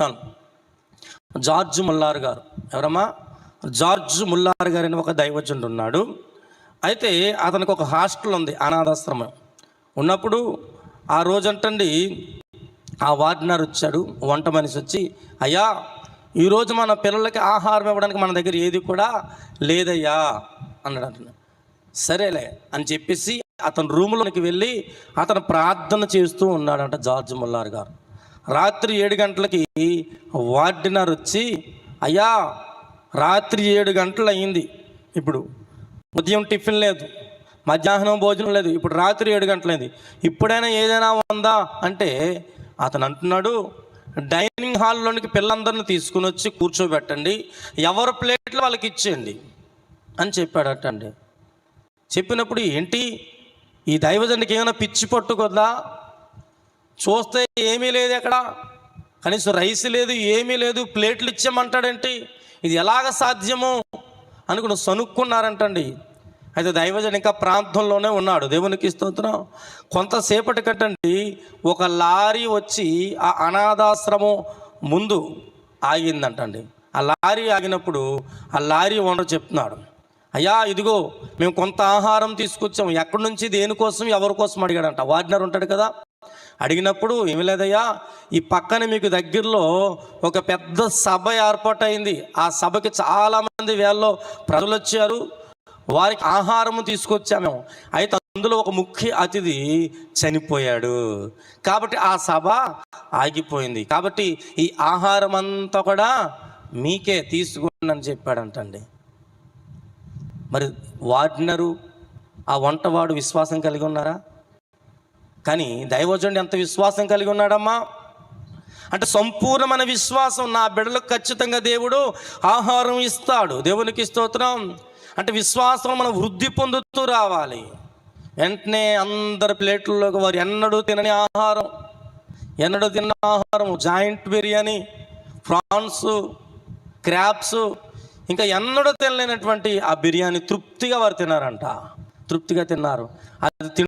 చెప్తాను. జార్జ్ ముల్లార్ గారు. ఎవరమ్మా? జార్జ్ ముల్లార్ గారు అని ఒక దైవజనుడు ఉన్నాడు. అయితే అతనికి ఒక హాస్టల్ ఉంది అనాథాశ్రమం. ఉన్నప్పుడు ఆ రోజంటండి ఆ వార్డినర్ వచ్చాడు వంట మనిషి వచ్చి అయ్యా ఈరోజు మన పిల్లలకి ఆహారం ఇవ్వడానికి మన దగ్గర ఏది కూడా లేదయ్యా అన్నాడు అతను. సరేలే అని చెప్పేసి అతను రూమ్లోకి వెళ్ళి అతను ప్రార్థన చేస్తూ ఉన్నాడంట జార్జ్ ముల్లార్ గారు. రాత్రి ఏడు గంటలకి వార్డినర్ వచ్చి అయ్యా రాత్రి ఏడు గంటలు అయింది ఇప్పుడు ఉదయం టిఫిన్ లేదు మధ్యాహ్నం భోజనం లేదు ఇప్పుడు రాత్రి ఏడు గంటలైంది. ఇప్పుడైనా ఏదైనా ఉందా? అంటే అతను అంటున్నాడు డైనింగ్ హాల్లోనికి పిల్లలందరిని తీసుకుని వచ్చి కూర్చోబెట్టండి ఎవరి ప్లేట్లు వాళ్ళకి ఇచ్చేయండి. అని చెప్పాడట అండి. చెప్పినప్పుడు ఏంటి ఈ దైవజనుడికి ఏమైనా పిచ్చి పట్టుకుందా చూస్తే ఏమీ లేదు ఎక్కడ. కనీసం రైస్ లేదు ఏమీ లేదు. ప్లేట్లు ఇచ్చామంటాడేంటి ఇది ఎలాగ సాధ్యము? అనుకుని సనుక్కున్నారంటండి. అయితే దైవజన్ ఇంకా ప్రాంతంలోనే ఉన్నాడు. దేవునికి స్తోత్రం. కొంతసేపటి కట్టండి ఒక లారీ వచ్చి ఆ అనాథాశ్రమం ముందు ఆగిందంటండి. ఆ లారీ ఆగినప్పుడు ఆ లారీ ఓనర్ చెప్తున్నాడు అయ్యా ఇదిగో మేము కొంత ఆహారం తీసుకొచ్చాము. ఎక్కడి నుంచి దేనికోసం ఎవరి కోసం అడిగాడంట. వార్డినర్ ఉంటాడు కదా. అడిగినప్పుడు ఏమి లేదయ్యా ఈ పక్కన మీకు దగ్గరలో ఒక పెద్ద సభ ఏర్పాటైంది. ఆ సభకి చాలామంది వేళ్ళలో ప్రజలు వచ్చారు వారికి ఆహారము తీసుకొచ్చాము అయితే అందులో ఒక ముఖ్య అతిథి చనిపోయాడు. కాబట్టి ఆ సభ ఆగిపోయింది. కాబట్టి ఈ ఆహారం అంతా కూడా మీకే తీసుకోండి అని చెప్పాడంటండి. మరి వాడినరు ఆ వంటవాడు విశ్వాసం కలిగి ఉన్నారా? కానీ దైవజనుడు ఎంత విశ్వాసం కలిగి ఉన్నాడమ్మా? అంటే సంపూర్ణమైన విశ్వాసం నా బిడ్డలకు ఖచ్చితంగా దేవుడు ఆహారం ఇస్తాడు. దేవునికి స్తోత్రం. అంటే విశ్వాసం మనం వృద్ధి పొందుతూ రావాలి. వెంటనే అందరి ప్లేట్లలోకి వారు ఎన్నడూ తినని ఆహారం ఎన్నడూ తిన్న ఆహారం జాయింట్ బిర్యానీ ప్రాన్స్ క్రాప్స్ ఇంకా ఎన్నడూ తినలేనటువంటి ఆ బిర్యానీ తృప్తిగా వారు తిన్నారంట. తృప్తిగా తిన్నారు. అది